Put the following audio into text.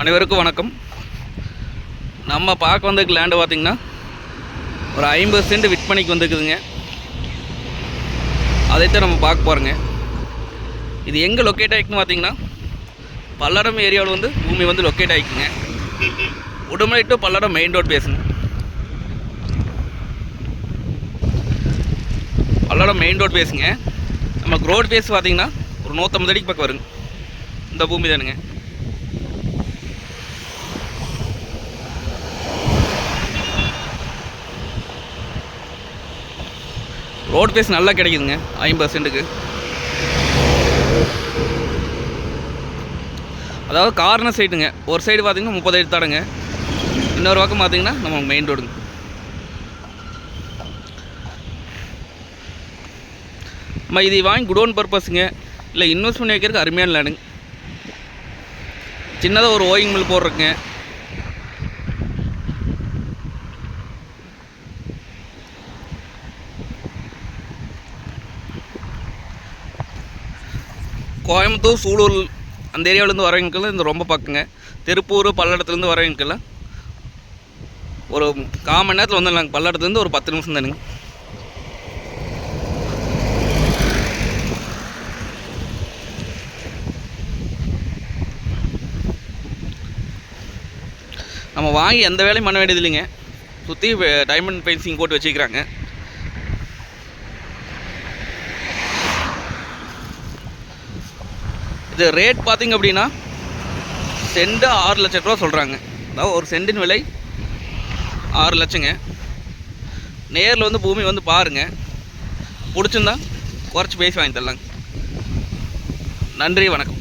அனைவருக்கும் வணக்கம். நம்ம பார்க்க வந்திருக்க லேண்டு பார்த்திங்கன்னா ஒரு ஐம்பது சென்ட் விற்பனைக்கு வந்துருக்குதுங்க. அதைத்தான் நம்ம பார்க்க போகிறோங்க இது எங்கே லொக்கேட் ஆகிக்குன்னு பார்த்தீங்கன்னா பல்லடம் ஏரியாவில் வந்து பூமி வந்து locate ஆகிக்குங்க Udumalai to Palladam main road பேசுங்க. பல்லடம் மெயின் ரோட் பேசுங்க. நமக்கு ரோடு பேஸ் பார்த்தீங்கன்னா ஒரு நூற்றம்பது அடிக்கு பக்கம் வருங்க. இந்த பூமி தானுங்க. ரோட் பேஸ் நல்லா கிடைக்குதுங்க ஐம்பது சென்ட்டுக்கு. அதாவது கார்னர் சைடுங்க ஒரு சைடு பார்த்தீங்கன்னா முப்பது அடி தடங்க இன்னொரு பக்கம் பார்த்தீங்கன்னா நம்ம மெயின் ரோடுங்க நம்ம இது வாங்கி குடோன் பர்பஸுங்க இல்லை இன்வெஸ்ட்மெண்ட் வைக்கிறதுக்கு அருமையான லேண்டுங்க சின்னதாக ஒரு ஓயிங் மில் போடுறதுங்க. கோயம்புத்தூர் சூலூர் அந்த ஏரியாவிலேருந்து வரவங்களுக்கெல்லாம் இந்த ரொம்ப பக்கங்க. திருப்பூர் பல்லடத்துலேருந்து வரவங்களுக்கெல்லாம் ஒரு கால் மணி நேரத்தில் வந்துடலாங்க. பல்லடத்துலேருந்து ஒரு பத்து நிமிஷம் தானுங்க. நம்ம வாங்கி எந்த வேலையும் பண்ண வேண்டியது இல்லைங்க சுற்றி டைமண்ட் பெயின்சிங் போட்டு வச்சுக்கிறாங்க இது ரேட் பார்த்திங்க அப்படின்னா செண்டு ஆறு லட்ச ரூபா சொல்கிறாங்க அதாவது ஒரு சென்டின் விலை ஆறு லட்சங்க. நேரில் வந்து பூமி வந்து பாருங்கள் பிடிச்சிருந்தா குறைச்சி பேசி வாங்கி தரலாங்க. நன்றி வணக்கம்.